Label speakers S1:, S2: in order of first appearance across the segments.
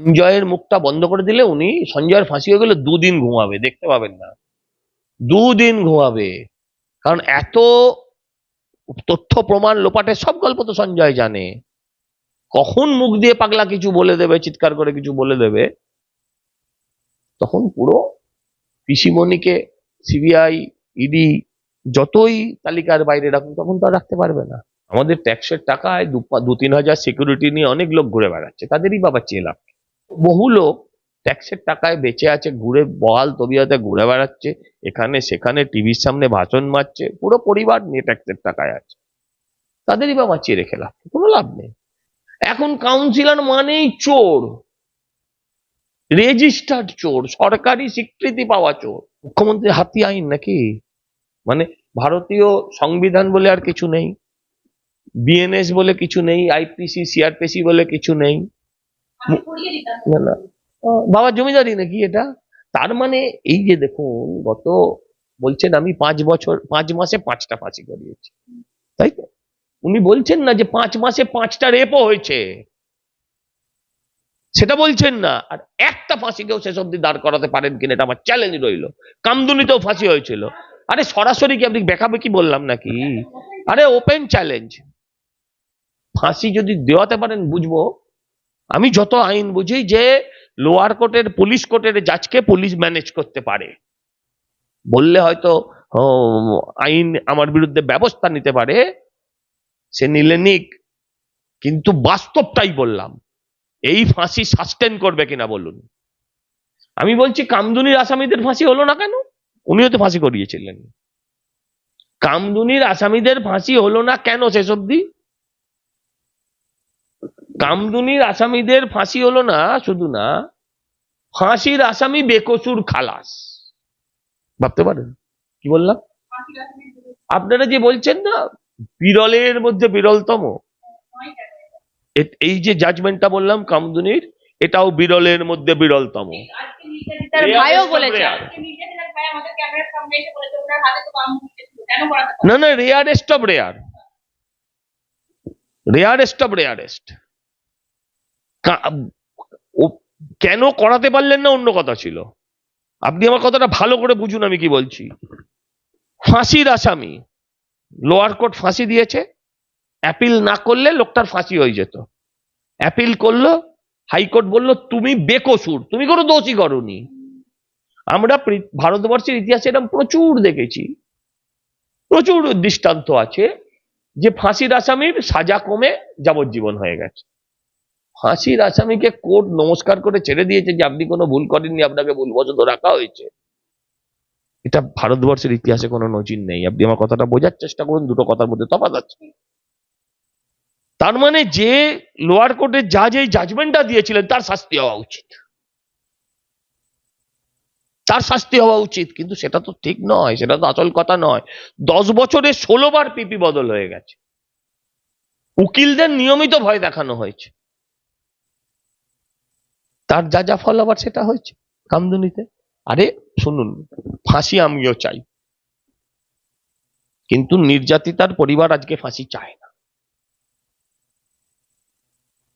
S1: সঞ্জয়ের মুখটা বন্ধ করে দিলে উনি সঞ্জয়ের ফাঁসি হয়ে গেলে দুদিন ঘুমাবে, দেখতে পাবেন না। দুদিন ঘুমাবে। কারণ এত তথ্য প্রমাণ লোপাটে সব গল্প তো সঞ্জয় জানে। কখন মুখ দিয়ে পাগলা কিছু বলে দেবে, চিৎকার করে কিছু বলে দেবে, তখন পুরো পিসিমণিকে, সিবিআই, ইডি যতই তালিকার বাইরে রাখুন তখন তো রাখতে পারবে না। আমাদের ট্যাক্সের টাকায় দু তিন হাজার সিকিউরিটি নিয়ে অনেক লোক ঘুরে বেড়াচ্ছে, তাদেরই বাবা চেলাম বহু লোক ট্যাক্সের টাকায় বেঁচে আছে, ঘুরে বহাল তবিয়াতে ঘুরে বেড়াচ্ছে, এখানে সেখানে টিভির সামনে ভাষণ মারছে, পুরো পরিবার নিয়ে ট্যাক্সের টাকায় আছে। তাদেরই বা বাঁচিয়ে রেখে লাভ কোনো লাভ নেই। এখন কাউন্সিলর মানেই চোর রেজিস্টার্ড চোর, সরকারি স্বীকৃতি পাওয়া চোর। মুখ্যমন্ত্রী হাতি আইন নাকি? মানে ভারতীয় সংবিধান বলে আর কিছু নেই বিএনএস বলে কিছু নেই আইপিসি সিআরপিসি বলে কিছু নেই। না না আহ, জমিদারি নাকি এটা? তার মানে এই যে দেখুন গত বলছেন আমি পাঁচ বছর পাঁচ মাসে পাঁচটা ফাঁসি করিয়েছি। তাই তো? উনি বলছেন না যে পাঁচ মাসে পাঁচটা রেপও হয়েছে। সেটা বলছেন না। আর একটা ফাঁসিকেও শেষ অব্দি দাঁড় করাতে পারেন কিনা এটা আমার চ্যালেঞ্জ রইল। কামদুনিতেও ফাঁসি হয়েছিল। আরে সরাসরি কি আপনি বেকাবে কি বললাম নাকি? আরে ওপেন চ্যালেঞ্জ ফাঁসি যদি দেওয়াতে পারেন বুঝব। আমি যত আইন বুঝি যে লোয়ার কোর্টের পুলিশ কোর্টের জাজকে পুলিশ ম্যানেজ করতে পারে। বললে হয়তো আইন আমার বিরুদ্ধে ব্যবস্থা নিতে পারে, সে নিলে নিক। কিন্তু বাস্তবটাই বললাম, এই ফাঁসি সাস্টেন করবে কিনা বলুন। আমি বলছি, কামদুনির আসামিদের ফাঁসি হলো না কেন? উনিও তো ফাঁসি করিয়েছিলেন। কামদুনির আসামিদের ফাঁসি হলো না কেন শেষ অব্দি কামদুনির আসামিদের ফাঁসি হলো না শুধু না ফাঁসির আসামি বেকসুর খালাস। ভাবতে পারেন? কি বললাম? আপনারা যে বলছেন না বিরলের মধ্যে বিরলতম। এই যে জাজমেন্টটা বললাম কামদুনির এটাও বিরলের মধ্যে বিরলতম। না না rarest of rare rarest of rarest কেন করাতে পারলেন না অন্য কথা ছিল? আপনি আমার কথাটা ভালো করে বুঝুন আমি কি বলছি। ফাঁসির আসামি লোয়ার কোর্ট ফাঁসি দিয়েছে অ্যাপিল না করলে লোকটার ফাঁসি হয়ে যেত। অ্যাপিল করল হাইকোর্ট বলল, তুমি বেকসুর, তুমি কোনো দোষী করনি। আমরা ভারতবর্ষের ইতিহাসে এরকম প্রচুর দেখেছি। প্রচুর দৃষ্টান্ত আছে যে ফাঁসির আসামির সাজা কমে যাবজ্জীবন হয়ে গেছে। ফাঁসির আসামিকে কোর্ট নমস্কার করে ছেড়ে দিয়েছে যে আপনি কোনো ভুল করেননি, আপনাকে ভুলবশত রাখা হয়েছে। এটা ভারতবর্ষের ইতিহাসে কোনো নজির নেই। আপনি আমার কথাটা বোঝার চেষ্টা করুন, দুটো কথার মধ্যে তফাৎ আছে। তার মানে যে লোয়ার কোর্টের জাজ এই জাজমেন্টটা দিয়েছিলেন, তার শাস্তি হওয়া উচিত। তার শাস্তি হওয়া উচিত, কিন্তু সেটা তো ঠিক নয়, সেটা তো আসল কথা নয়। দশ বছরে ষোলো বার পিপি বদল হয়ে গেছে। উকিলদের নিয়মিত ভয় দেখানো হয়েছে। তার যা যা ফল আবার সেটা হয়েছে কামদুনিতে। আরে শুনুন ফাঁসি আমিও চাই। কিন্তু নির্যাতিতার পরিবার আজকে ফাঁসি চায় না।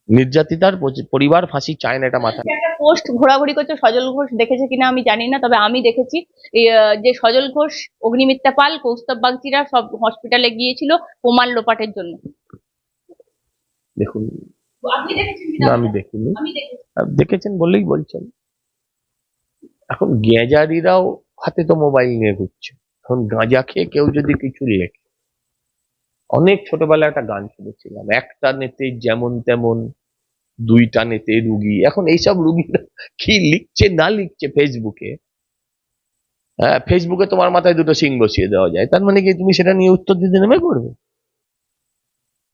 S1: নির্যাতিতার পরিবার ফাঁসি চায় না এটা মাথায়
S2: একটা পোস্ট ঘোরাঘুরি করছে সজল ঘোষ দেখেছে কিনা আমি জানি না তবে আমি দেখেছি যে সজল ঘোষ অগ্নিমিত্রা পাল কৌস্তব বাগচিরা সব হসপিটালে গিয়েছিল প্রমাণ লোপাটের জন্য।
S1: দেখুন না আমি দেখিনি। দেখেছেন বলেই বলছেন। এখন গেঁজারিরাও হাতে তো মোবাইল নিয়ে ঘুরছে। এখন গাঁজা খেয়ে কেউ যদি কিছু লেখে। অনেক ছোটবেলায় একটা গান শুনেছিলাম একটা নেতে যেমন তেমন দুইটা নেতে রুগী। এখন এইসব রুগীরা কি লিখছে না লিখছে ফেসবুকে হ্যাঁ ফেসবুকে তোমার মাথায় দুটো সিং বসিয়ে দেওয়া যায়। তার মানে কি তুমি সেটা নিয়ে উত্তর দিতে নেমে করবে